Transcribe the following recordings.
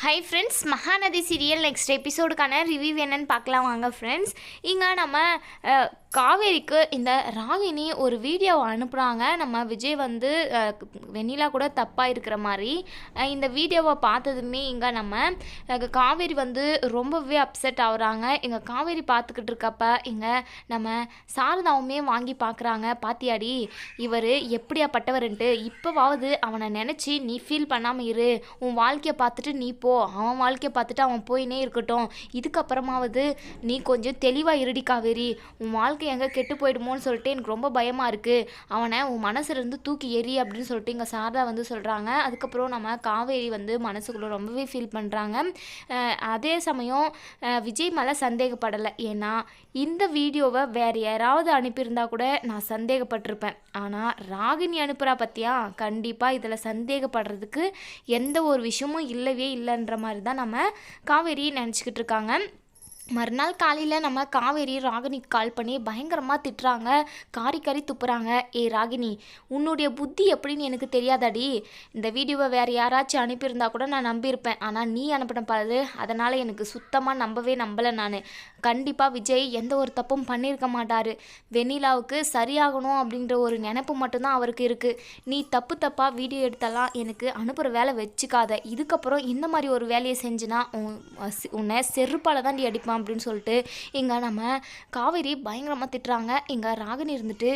Hi friends Mahanadi serial next எபிசோடுக்கான review என்னன்னு பார்க்கலாம் வாங்க ஃப்ரெண்ட்ஸ் இங்கே நம்ம காவேரிக்கு இந்த ராகினி ஒரு வீடியோவை அனுப்புகிறாங்க நம்ம விஜய் வந்து வெண்ணிலா கூட தப்பாக இருக்கிற மாதிரி இந்த வீடியோவை பார்த்ததுமே இங்கே நம்ம காவேரி வந்து ரொம்பவே அப்செட் ஆகுறாங்க. இங்கே காவேரி பார்த்துக்கிட்டு இருக்கப்ப இங்கே நம்ம சாரதாவுமே வாங்கி பார்க்குறாங்க. பாத்தியாடி இவர் எப்படியாப்பட்டவர்ன்ட்டு இப்போவாவது அவனை நினச்சி நீ ஃபீல் பண்ணாமல் இரு. உன் வாழ்க்கையை பார்த்துட்டு நீ போ. அவன் வாழ்க்கையை பார்த்துட்டு அவன் போயினே இருக்கட்டும். இதுக்கப்புறமாவது நீ கொஞ்சம் தெளிவாக இருடி காவேரி. உன் வாழ்க்கை எங்கே கெட்டு போயிடுமோன்னு சொல்லிட்டு எனக்கு ரொம்ப பயமாக இருக்குது அவனை உன் மனசுலேருந்து தூக்கி எறி அப்படின்னு சொல்லிட்டு இங்கே சாரதா வந்து சொல்கிறாங்க அதுக்கப்புறம் நம்ம காவேரி வந்து மனசுக்குள்ளே ரொம்பவே ஃபீல் பண்ணுறாங்க அதே சமயம் விஜய் மேலே சந்தேகப்படலை. ஏன்னா இந்த வீடியோவை வேறு யாராவது அனுப்பியிருந்தா கூட நான் சந்தேகப்பட்டிருப்பேன். ஆனால் ராகினி அனுப்புகிறா பற்றியா கண்டிப்பாக இதில் சந்தேகப்படுறதுக்கு எந்த ஒரு விஷயமும் இல்லவே இல்லைன்ற மாதிரி தான் நம்ம காவேரி நினச்சிக்கிட்டு இருக்காங்க. மறுநாள் காலையில் நம்ம காவேரி ராகினிக்கு கால் பண்ணி பயங்கரமாக திட்டுறாங்க. காரி காரி துப்புறாங்க. ஏ ராகினி உன்னுடைய புத்தி எப்படின்னு எனக்கு தெரியாதாடி. இந்த வீடியோவை வேறு யாராச்சும் அனுப்பியிருந்தா கூட நான் நம்பியிருப்பேன். ஆனால் நீ அனுப்பின பாரு. அதனால் எனக்கு சுத்தமாக நம்பவே நம்பலை நான். கண்டிப்பாக விஜய் எந்த ஒரு தப்பும் பண்ணியிருக்க மாட்டார். வெண்ணிலாவுக்கு சரியாகணும் அப்படின்ற ஒரு நினப்பு மட்டும்தான் அவருக்கு இருக்குது நீ தப்பு தப்பாக வீடியோ எடுத்தெல்லாம் எனக்கு அனுப்புகிற வேலை வச்சுக்காத. இதுக்கப்புறம் இந்த மாதிரி ஒரு வேலையை செஞ்சுனா உன் உன்னை செருப்பால் தான் நீ அடிப்பான். அப்படின்னு சொல்லிட்டு இங்கே நம்ம காவேரி பயங்கரமாக திட்டுறாங்க. இங்கே ராகினி இருந்துட்டு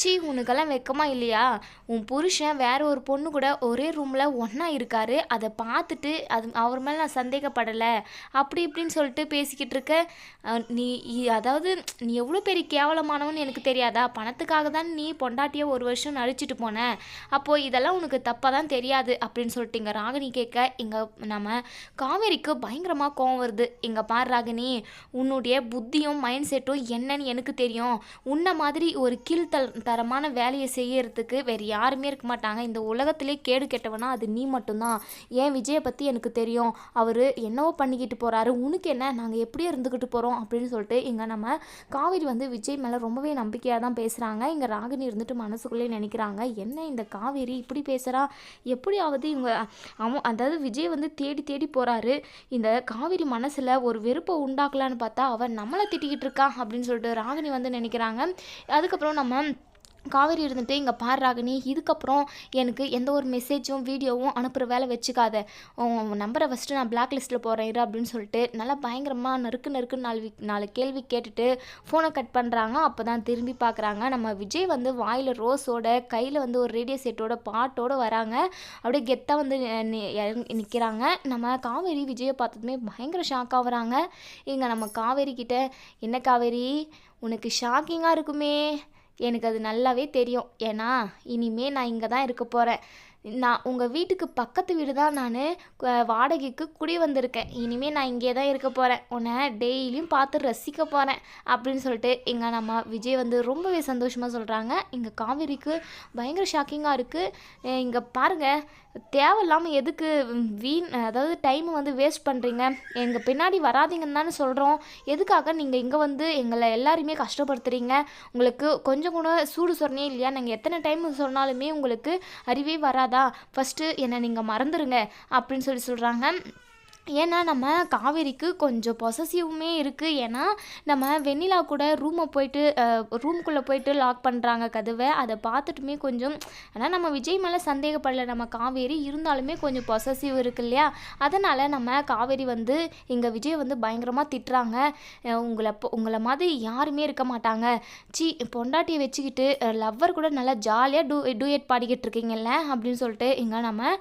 சி உனக்கெல்லாம் வெக்கமாக இல்லையா? உன் புருஷன் வேற ஒரு பொண்ணு கூட ஒரே ரூமில் ஒன்றா இருக்காரு. அதை பார்த்துட்டு அது அவர் மேலே நான் சந்தேகப்படலை. அப்படி இப்படின்னு சொல்லிட்டு பேசிக்கிட்டு இருக்க நீ அதாவது நீ எவ்வளோ பெரிய கேவலமானவன்னு எனக்கு தெரியாதா? பணத்துக்காக தான் நீ பொண்டாட்டியை ஒரு வருஷம் நடிச்சிட்டு போன. அப்போது இதெல்லாம் உனக்கு தப்பாக தான் தெரியாது அப்படின்னு சொல்லிட்டு இங்கே ராகினி கேட்க இங்கே நம்ம காவேரிக்கு பயங்கரமாக கோவம் வருது. இங்கே பார் ராகினி உன்னுடைய புத்தியும் மைண்ட் செட்டும் என்னன்னு எனக்கு தெரியும். உன்ன மாதிரி ஒரு கீழ்த்தல் தரமான வேலையை செய்யறதுக்கு வேறு யாருமே இருக்க மாட்டாங்க. இந்த உலகத்திலே கேடு கெட்டவனா அது நீ மட்டும்தான். ஏன் விஜயை பற்றி எனக்கு தெரியும். அவர் என்னவோ பண்ணிக்கிட்டு போகிறாரு உனக்கு என்ன? நாங்கள் எப்படியோ இருந்துக்கிட்டு போகிறோம் அப்படின்னு சொல்லிட்டு இங்கே நம்ம காவிரி வந்து விஜய் மேலே ரொம்பவே நம்பிக்கையாக தான் பேசுகிறாங்க இங்கே ராகினி இருந்துட்டு மனசுக்குள்ளே நினைக்கிறாங்க. என்ன இந்த காவேரி இப்படி பேசுகிறா எப்படியாவது இவங்க அவன் அதாவது விஜய் வந்து தேடி தேடி போகிறாரு இந்த காவிரி மனசில் ஒரு வெறுப்பை பார்க்கலான்னு பார்த்தா அவன் நம்மளை திட்டிக்கிட்டு இருக்கான் அப்படின்னு சொல்லிட்டு ராகினி வந்து நினைக்கிறாங்க. அதுக்கப்புறம் நம்ம காவேரி இருந்துட்டு இங்கே பாரு ராகினி இதுக்கப்புறம் எனக்கு எந்த ஒரு மெசேஜும் வீடியோவும் அனுப்புகிற வேலை வச்சுக்காத. உன் நம்பரை ஃபஸ்ட்டு நான் பிளாக் லிஸ்ட்டில் போகிறேன் இரு அப்படின்னு சொல்லிட்டு நல்லா பயங்கரமாக நறுக்கு நறுக்கு நாலு நாலு கேள்வி கேட்டுட்டு ஃபோனை கட் பண்ணுறாங்க அப்போ தான் திரும்பி பார்க்குறாங்க நம்ம விஜய் வந்து வாயில் ரோஸோட கையில் வந்து ஒரு ரேடியோ செட்டோட பாட்டோடு வராங்க. அப்படியே கெத்தாக வந்து நிற்கிறாங்க நம்ம காவேரி விஜயை பார்த்ததுமே பயங்கர ஷாக் ஆகுறாங்க இங்கே நம்ம காவேரி கிட்ட என்ன காவேரி? உனக்கு ஷாக்கிங்காக இருக்குமே. எனக்கு அது நல்லாவே தெரியும். ஏன்னா இனிமே நான் இங்கே தான் இருக்க போகிறேன் நான் உங்கள் வீட்டுக்கு பக்கத்து வீடு தான் நான் வாடகைக்கு குடி வந்திருக்கேன். இனிமேல் நான் இங்கே தான் இருக்க போகிறேன் உன்னை டெய்லியும் பார்த்து ரசிக்க போகிறேன் அப்படின்னு சொல்லிட்டு எங்கள் நம்ம விஜய் வந்து ரொம்பவே சந்தோஷமாக சொல்கிறாங்க இங்கே காவேரிக்கு பயங்கர ஷாக்கிங்காக இருக்குது இங்கே பாருங்கள் தேவையில்லாமல் எதுக்கு வீண் அதாவது டைம் வந்து வேஸ்ட் பண்ணுறீங்க எங்கள் பின்னாடி வராதீங்கன்னு தானே சொல்கிறோம் எதுக்காக நீங்கள் இங்கே வந்து எங்களை எல்லாருமே கஷ்டப்படுத்துகிறீங்க உங்களுக்கு கொஞ்சம் கூட சூடு சொன்னே இல்லையா? நாங்கள் எத்தனை டைம் சொன்னாலுமே உங்களுக்கு அறிவே வராதா? ஃபஸ்ட்டு என்னை நீங்கள் மறந்துடுங்க அப்படின்னு சொல்லி சொல்கிறாங்க ஏன்னா நம்ம காவேரிக்கு கொஞ்சம் பொசசிவுமே இருக்குது ஏன்னா நம்ம வெண்ணிலா கூட ரூமை போயிட்டு ரூம்குள்ளே போயிட்டு லாக் பண்ணுறாங்க கதவை. அதை பார்த்துட்டுமே கொஞ்சம் ஆனால் நம்ம விஜய் மேலே சந்தேகப்படல. நம்ம காவேரி இருந்தாலுமே கொஞ்சம் பொசசிவ் இருக்கு இல்லையா? அதனால் நம்ம காவேரி வந்து இங்கே விஜய் வந்து பயங்கரமாக திட்டுறாங்க. உங்களை உங்களை மாதிரி யாருமே இருக்க மாட்டாங்க. சி பொண்டாட்டியை வச்சுக்கிட்டு லவ்வர் கூட நல்லா ஜாலியாக டூ டூயட் பாடிக்கிட்டு இருக்கீங்கல்ல? அப்படின்னு சொல்லிட்டு இங்கே நம்ம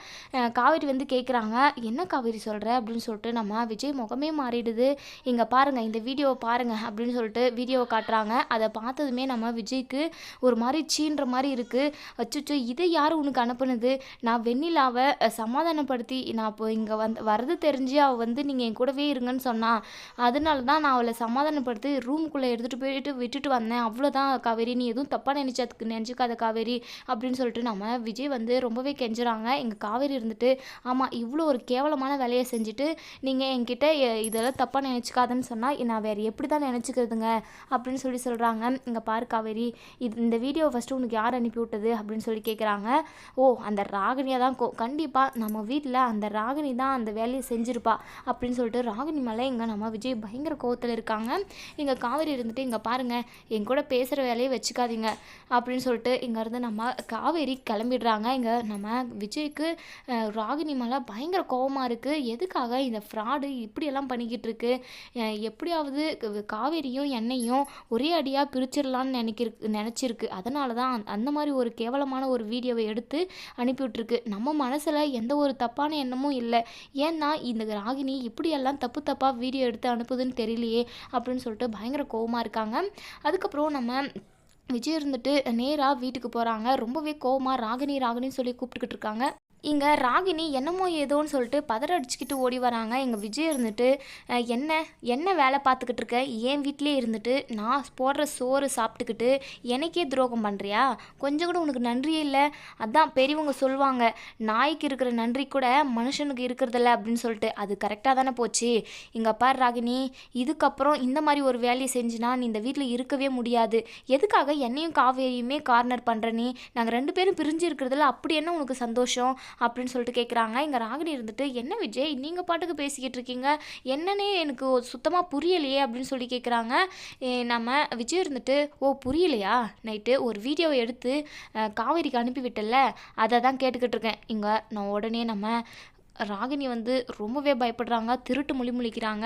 காவேரி வந்து கேட்குறாங்க என்ன காவேரி சொல்கிற அப்படின்னு அப்படின்னு சொல்லிட்டு நம்ம விஜய் முகமே மாறிடுது. இங்கே பாருங்கள் இந்த வீடியோவை பாருங்கள் அப்படின்னு சொல்லிட்டு வீடியோவை காட்டுறாங்க. அதை பார்த்ததுமே நம்ம விஜய்க்கு ஒரு மாதிரி சீன்ற மாதிரி இருக்குது அச்சுச்சோ இதை யார் உனக்கு அனுப்புனது? நான் வெண்ணிலாவை சமாதானப்படுத்தி நான் இப்போ இங்கே வந்து வரது தெரிஞ்சு அவள் வந்து நீங்கள் என் கூடவே இருங்கன்னு சொன்னால் அதனால தான் நான் அவளை சமாதானப்படுத்தி ரூமுக்குள்ளே எடுத்துகிட்டு போயிட்டு விட்டுட்டு வந்தேன். அவ்வளோதான் காவேரி நீ எதுவும் தப்பாக நினச்சதுக்கு நினச்சிக்காத காவேரி அப்படின்னு சொல்லிட்டு நம்ம விஜய் வந்து ரொம்பவே கெஞ்சுறாங்க. எங்கள் காவேரி இருந்துட்டு ஆமாம் இவ்வளோ ஒரு கேவலமான வேலையை செஞ்சுட்டு நீங்கள் என்கிட்ட எ- இதெல்லாம் தப்பாக நினச்சிக்காதன்னு சொன்னால் நான் வேறு எப்படி தான் நினச்சிக்கிறதுங்க? அப்படின்னு சொல்லி சொல்கிறாங்க இங்கே பாரு காவேரி இது இந்த வீடியோ ஃபஸ்ட்டு உனக்கு யார் அனுப்பி விட்டது? அப்படின்னு சொல்லி கேட்குறாங்க ஓ அந்த ராகினியாக தான் கோ கண்டிப்பாக நம்ம வீட்டில் அந்த ராகினி தான் அந்த வேலையை செஞ்சுருப்பா. அப்படின்னு சொல்லிட்டு ராகினி மேலே இங்கே நம்ம விஜய் பயங்கர கோவத்தில் இருக்காங்க. இங்கே காவேரி இருந்துட்டு இங்கே பாருங்கள் என் கூட பேசுகிற வேலையை வச்சுக்காதீங்க. அப்படின்னு சொல்லிட்டு இங்கேருந்து நம்ம காவேரி கிளம்பிடுறாங்க. இங்கே நம்ம விஜய்க்கு ராகினி மேலே பயங்கர கோவமாக இருக்குது எதுக்காக இந்த ஃப்ராடு இப்படியெல்லாம் பண்ணிக்கிட்டு இருக்கு எப்படியாவது காவேரியும் என்னையும் ஒரே அடியாக பிரிச்சிடலான்னு நினைக்கிற நினச்சிருக்கு. அதனால தான் அந்த- அந்த மாதிரி ஒரு கேவலமான ஒரு வீடியோவை எடுத்து அனுப்பிவிட்ருக்கு நம்ம மனசில் எந்த ஒரு தப்பான எண்ணமும் இல்லை. ஏன்னா இந்த ராகினி இப்படியெல்லாம் தப்பு தப்பாக வீடியோ எடுத்து அனுப்புதுன்னு தெரியலையே அப்படின்னு சொல்லிட்டு பயங்கர கோவமாக இருக்காங்க. அதுக்கப்புறம் நம்ம விஜய் இருந்துட்டு நேராக வீட்டுக்கு போகிறாங்க ரொம்பவே கோவமாக ராகினி ராகினின்னு சொல்லி கூப்பிட்டுக்கிட்டு இருக்காங்க. இங்கே ராகினி என்னமோ ஏதோன்னு சொல்லிட்டு பதற அடிச்சுக்கிட்டு ஓடி வராங்க. எங்கள் விஜய் இருந்துட்டு என்ன என்ன வேலை பார்த்துக்கிட்டு இருக்க? என் வீட்டிலே இருந்துட்டு நான் போடுற சோறு சாப்பிட்டுக்கிட்டு எனக்கே துரோகம் பண்ணுறியா கொஞ்சம் கூட உனக்கு நன்றியே இல்லை? அதான் பெரியவங்க சொல்லுவாங்க நாய்க்கு இருக்கிற நன்றி கூட மனுஷனுக்கு இருக்கிறதில்ல அப்படின்னு சொல்லிட்டு. அது கரெக்டாக தானே போச்சு. இங்கே பார் ராகினி இதுக்கப்புறம் இந்த மாதிரி ஒரு வேலையை செஞ்சுனா நீ இந்த வீட்டில் இருக்கவே முடியாது. எதுக்காக என்னையும் காவேரியுமே கார்னர் பண்ணுற நீ? நாங்கள் ரெண்டு பேரும் பிரிஞ்சு இருக்கிறதுல அப்படி என்ன உனக்கு சந்தோஷம்? அப்படின்னு சொல்லிட்டு கேட்குறாங்க இங்கே ராகினி இருந்துட்டு என்ன விஜய் நீங்கள் பாட்டுக்கு பேசிக்கிட்டு இருக்கீங்க? என்னன்னே எனக்கு சுத்தமாக புரியலையே அப்படின்னு சொல்லி கேட்குறாங்க நம்ம விஜய் இருந்துட்டு ஓ புரியலையா? நைட்டு ஒரு வீடியோவை எடுத்து காவேரிக்கு அனுப்பிவிட்டல அதை தான் கேட்டுக்கிட்டு இருக்கேன். இங்கே நான் உடனே நம்ம ராகினி வந்து ரொம்பவே பயப்படுறாங்க திருட்டு மொழி முழிக்கிறாங்க.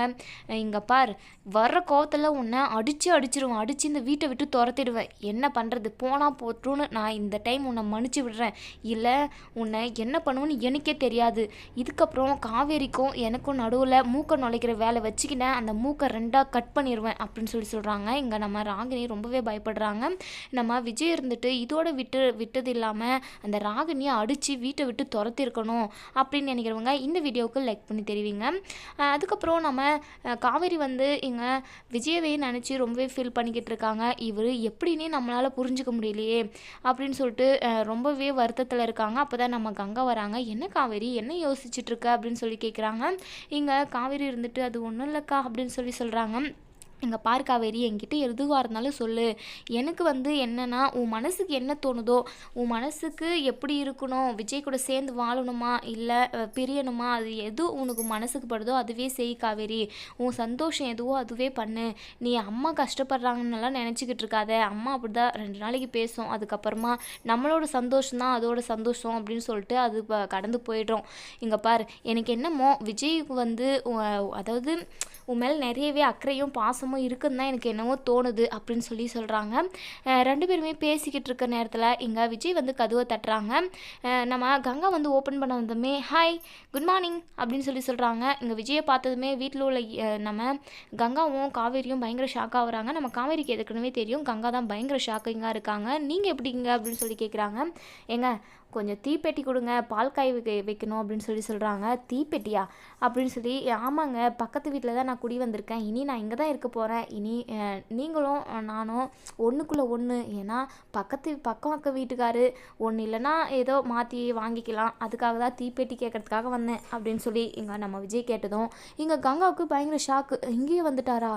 இங்கே பார் வர்ற கோவத்தில் உன்னை அடித்து அடிச்சிருவேன் அடித்து இந்த வீட்டை விட்டு துரத்திடுவேன். என்ன பண்ணுறது போனால் போட்டுருன்னு நான் இந்த டைம் உன்னை மன்னிச்சு விடுறேன். இல்லை உன்னை என்ன பண்ணுவேன்னு எனக்கே தெரியாது. இதுக்கப்புறம் காவேரிக்கும் எனக்கும் நடுவில் மூக்கை நுழைக்கிற வேலை வச்சுக்கினேன். அந்த மூக்கை ரெண்டாக கட் பண்ணிடுவேன் அப்படின்னு சொல்லி சொல்கிறாங்க இங்கே நம்ம ராகினி ரொம்பவே பயப்படுறாங்க. நம்ம விஜய் இருந்துட்டு இதோட விட்டு விட்டது இல்லாமல் அந்த ராகினியை அடித்து வீட்டை விட்டு துரத்திருக்கணும் அப்படின்னு நினைக்கிறவங்க இந்த வீடியோவுக்கு லைக் பண்ணி தெரிவிங்க. அதுக்கப்புறம் நம்ம காவேரி வந்து இங்கே விஜயவே நினச்சி ரொம்பவே ஃபீல் பண்ணிக்கிட்டு இருக்காங்க. இவர் எப்படின்னே நம்மளால் புரிஞ்சுக்க முடியலையே அப்படின்னு சொல்லிட்டு ரொம்பவே வருத்தத்தில் இருக்காங்க. அப்போ தான் நம்ம கங்கா வராங்க. என்ன காவேரி என்ன யோசிச்சுட்ருக்க அப்படின்னு சொல்லி கேட்குறாங்க இங்கே காவேரி இருந்துட்டு அது ஒன்றும் இல்லைக்கா அப்படின்னு சொல்லி சொல்கிறாங்க இங்கே பார் காவேரி என்கிட்ட எதுவாக இருந்தாலும் சொல்லு. எனக்கு வந்து என்னென்னா உன் மனசுக்கு என்ன தோணுதோ உன் மனசுக்கு எப்படி இருக்கணும் விஜய் கூட சேர்ந்து வாழணுமா இல்லை பிரியணுமா அது எது உனக்கு மனசுக்கு படுதோ அதுவே செய் காவேரி. உன் சந்தோஷம் எதுவோ அதுவே பண்ணு. நீ அம்மா கஷ்டப்படுறாங்கன்னெல்லாம் நினச்சிக்கிட்டு இருக்காத. அம்மா அப்படி தான் ரெண்டு நாளைக்கு பேசும். அதுக்கப்புறமா நம்மளோட சந்தோஷம் தான் அதோட சந்தோஷம் அப்படின்னு சொல்லிட்டு அது கடந்து போயிடும். இங்கே பார் எனக்கு என்னமோ விஜய்க்கு வந்து அதாவது உன் மேலே நிறையவே அக்கறையும் பாசமும் இருக்குன்னு தான் எனக்கு என்னவோ தோணுது அப்படின்னு சொல்லி சொல்கிறாங்க ரெண்டு பேருமே பேசிக்கிட்டு இருக்க நேரத்தில் இங்கே விஜய் வந்து கதவை தட்டுறாங்க. நம்ம கங்கா வந்து ஓப்பன் பண்ண வந்ததுமே ஹாய் குட் மார்னிங் அப்படின்னு சொல்லி சொல்கிறாங்க இங்கே விஜயை பார்த்ததுமே வீட்டில் உள்ள நம்ம கங்காவும் காவேரியும் பயங்கர ஷாக் ஆகுறாங்க நம்ம காவேரிக்கு ஏற்கனவே தெரியும் கங்கா தான் பயங்கர ஷாக்கிங்காக இருக்காங்க. நீங்கள் எப்படிங்க அப்படின்னு சொல்லி கேட்குறாங்க ஏங்க கொஞ்சம் தீப்பெட்டி கொடுங்க பால் காய் வைக்க வைக்கணும் அப்படின்னு சொல்லி சொல்கிறாங்க தீப்பெட்டியா? அப்படின்னு சொல்லி ஆமாங்க பக்கத்து வீட்டில் தான் நான் குடி வந்திருக்கேன். இனி நான் இங்கே தான் இருக்க போகிறேன் இனி நீங்களும் நானும் ஒன்றுக்குள்ளே ஒன்று ஏன்னா பக்கத்து பக்கம் பக்க வீட்டுக்காரு ஒன்று இல்லைன்னா ஏதோ மாற்றி வாங்கிக்கலாம். அதுக்காக தான் தீப்பெட்டி கேட்கறதுக்காக வந்தேன் அப்படின்னு சொல்லி இங்கே நம்ம விஜய் கேட்டதும் இங்கே கங்காவுக்கு பயங்கர ஷாக்கு இங்கேயே வந்துட்டாரா?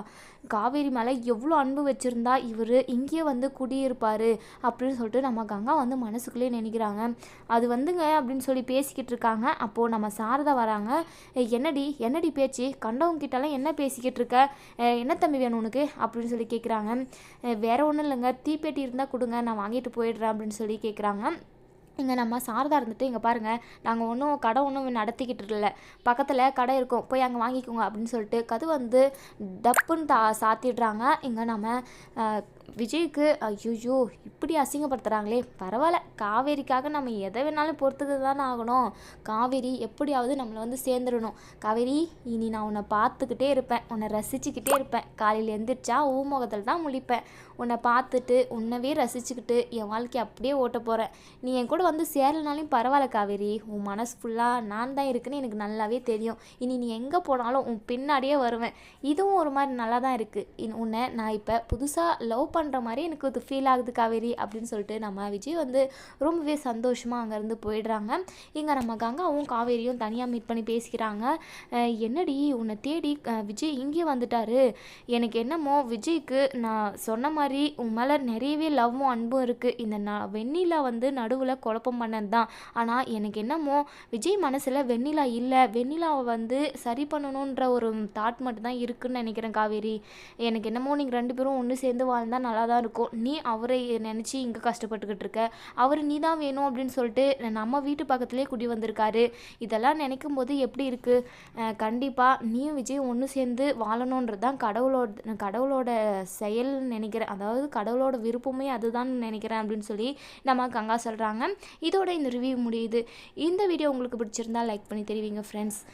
காவேரி மேலே எவ்வளோ அன்பு வச்சுருந்தா இவர்? இங்கேயே வந்து குடியிருப்பார் அப்படின்னு சொல்லிட்டு நம்ம கங்கா வந்து மனசுக்குள்ளே நினைக்கிறாங்க. அது வந்துங்க அப்படின்னு சொல்லி பேசிக்கிட்டு இருக்காங்க. அப்போது நம்ம சாரதா வராங்க. என்னடி? என்னடி பேச்சு? கண்டவங்க கிட்டலாம் என்ன பேசிக்கிட்டு இருக்க? என்ன தம்பி வேணும் உனக்கு? அப்படின்னு சொல்லி கேட்குறாங்க வேற ஒன்றும் இல்லைங்க. தீப்பெட்டி இருந்தால் கொடுங்க. நான் வாங்கிட்டு போயிடுறேன். அப்படின்னு சொல்லி கேட்குறாங்க இங்கே நம்ம சாரதா இருந்துட்டு இங்கே பாருங்கள் நாங்கள் ஒன்றும் கடை ஒன்றும் நடத்திக்கிட்டு இல்லை பக்கத்தில் கடை இருக்கும். போய் அங்கே வாங்கிக்கோங்க. அப்படின்னு சொல்லிட்டு கது வந்து டப்புன்னு தா சாத்திடுறாங்க. இங்கே நம்ம விஜய்க்கு ஐயோ இப்படி அசிங்கப்படுத்துகிறாங்களே பரவாயில்ல காவேரிக்காக நம்ம எதை வேணாலும் பொறுத்துக்கு தானே ஆகணும். காவேரி எப்படியாவது நம்மளை வந்து சேர்ந்துடணும். காவேரி இனி நான் உன்னை பார்த்துக்கிட்டே இருப்பேன். உன்னை ரசிச்சுக்கிட்டே இருப்பேன். காலையில் எந்திரிச்சா ஊமுகத்தில் தான் முழிப்பேன். உன்னை பார்த்துட்டு உன்னவே ரசிச்சுக்கிட்டு என் வாழ்க்கையை அப்படியே ஓட்ட போகிறேன் நீ என் கூட வந்து சேரலனாலும் பரவாயில்ல காவேரி. உன் மனசு ஃபுல்லாக நான் தான் இருக்குன்னு எனக்கு நல்லாவே தெரியும். இனி நீ எங்கே போனாலும் உன் பின்னாடியே வருவேன். இதுவும் ஒரு மாதிரி நல்லா தான் இருக்குது உன்னை நான் இப்போ புதுசாக லவ் பண்ணுற மாதிரி எனக்கு இது ஃபீல் ஆகுது காவேரி அப்படின்னு சொல்லிட்டு நம்ம விஜய் வந்து ரொம்பவே சந்தோஷமாக அங்கேருந்து போயிடுறாங்க. இங்கே நம்ம கங்காவும் காவேரியும் தனியாக மீட் பண்ணி பேசிக்கிறாங்க. என்னடி உன்னை தேடி விஜய் இங்கே வந்துட்டாரு. எனக்கு என்னமோ விஜய்க்கு நான் சொன்ன மாதிரி உன் மேலே நிறையவே லவ்வும் அன்பும் இருக்குது இந்த நான் வெண்ணிலா வந்து நடுவில் குழப்பம் பண்ணது தான் ஆனால் எனக்கு என்னமோ விஜய் மனசில் வெண்ணிலா இல்லை. வெண்ணிலாவை வந்து சரி பண்ணணுன்ற ஒரு தாட் மட்டும் தான் இருக்குன்னு நினைக்கிறேன் காவேரி. எனக்கு என்னமோ நீங்கள் ரெண்டு பேரும் ஒன்று சேர்ந்து வாழ்ந்தால் நல்லா தான் இருக்கும். நீ அவரை நினச்சி இங்கே கஷ்டப்பட்டுக்கிட்டு இருக்க. அவர் நீ தான் வேணும் அப்படின்னு சொல்லிட்டு நம்ம வீட்டு பக்கத்துலேயே குடி வந்திருக்காரு. இதெல்லாம் நினைக்கும் போது எப்படி இருக்குது கண்டிப்பாக நீயும் விஜய் ஒன்று சேர்ந்து வாழணுன்றது தான் கடவுளோட கடவுளோட செயல்னு நினைக்கிறேன். அதாவது கடவுளோட விருப்பமே அதுதான் நினைக்கிறேன் அப்படின்னு சொல்லி நம்ம கங்கா சொல்கிறாங்க இதோட இந்த ரிவ்யூ முடியுது. இந்த வீடியோ உங்களுக்கு பிடிச்சிருந்தா லைக் பண்ணி தெரிவிங்க ஃப்ரெண்ட்ஸ்